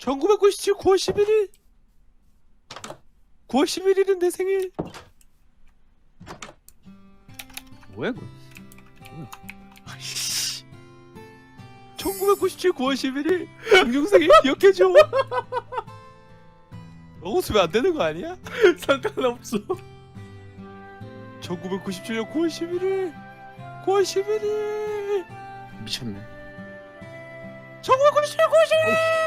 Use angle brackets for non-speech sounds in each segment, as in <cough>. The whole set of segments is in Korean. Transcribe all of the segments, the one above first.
1997 9월 11일 9월 11일은 내 생일 뭐야 이거? 1997 9월 11일 공중생일 기억해줘 너 웃으면 안 되는 거 아니야? 상관없어. 1997년 9월 11일 9월 11일 미쳤네. 1997 9월 11일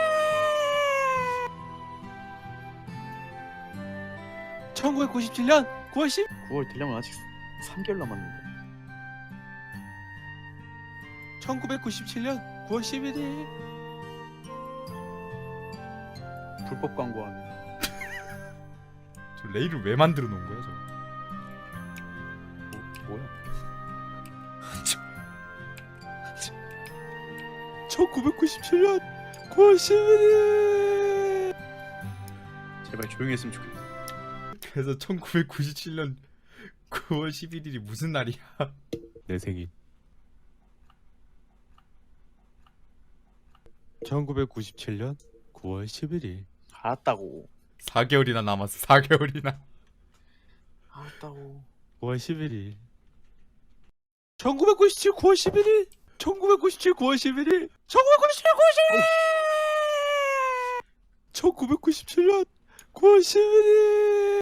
1997년 9월 10일 9월 되려면 아직 3개월 남았는데. 1997년 9월 11일 불법 광고하네. <laughs> 저 레일을 왜 만들어 놓은 거야 저? 뭐, 뭐야? 1997년 9월 11일 제발 조용히 했으면 좋겠다. 그래서 1997년 9월 11일이 무슨 날이야? <laughs> 내 생일 1997년 9월 11일 알았다고. 4개월이나 남았어. 4개월이나. 알았다고. 9월 11일 1997 9월 11일 1997 9월 11일 1997 9월 11일 1997년 9월 11일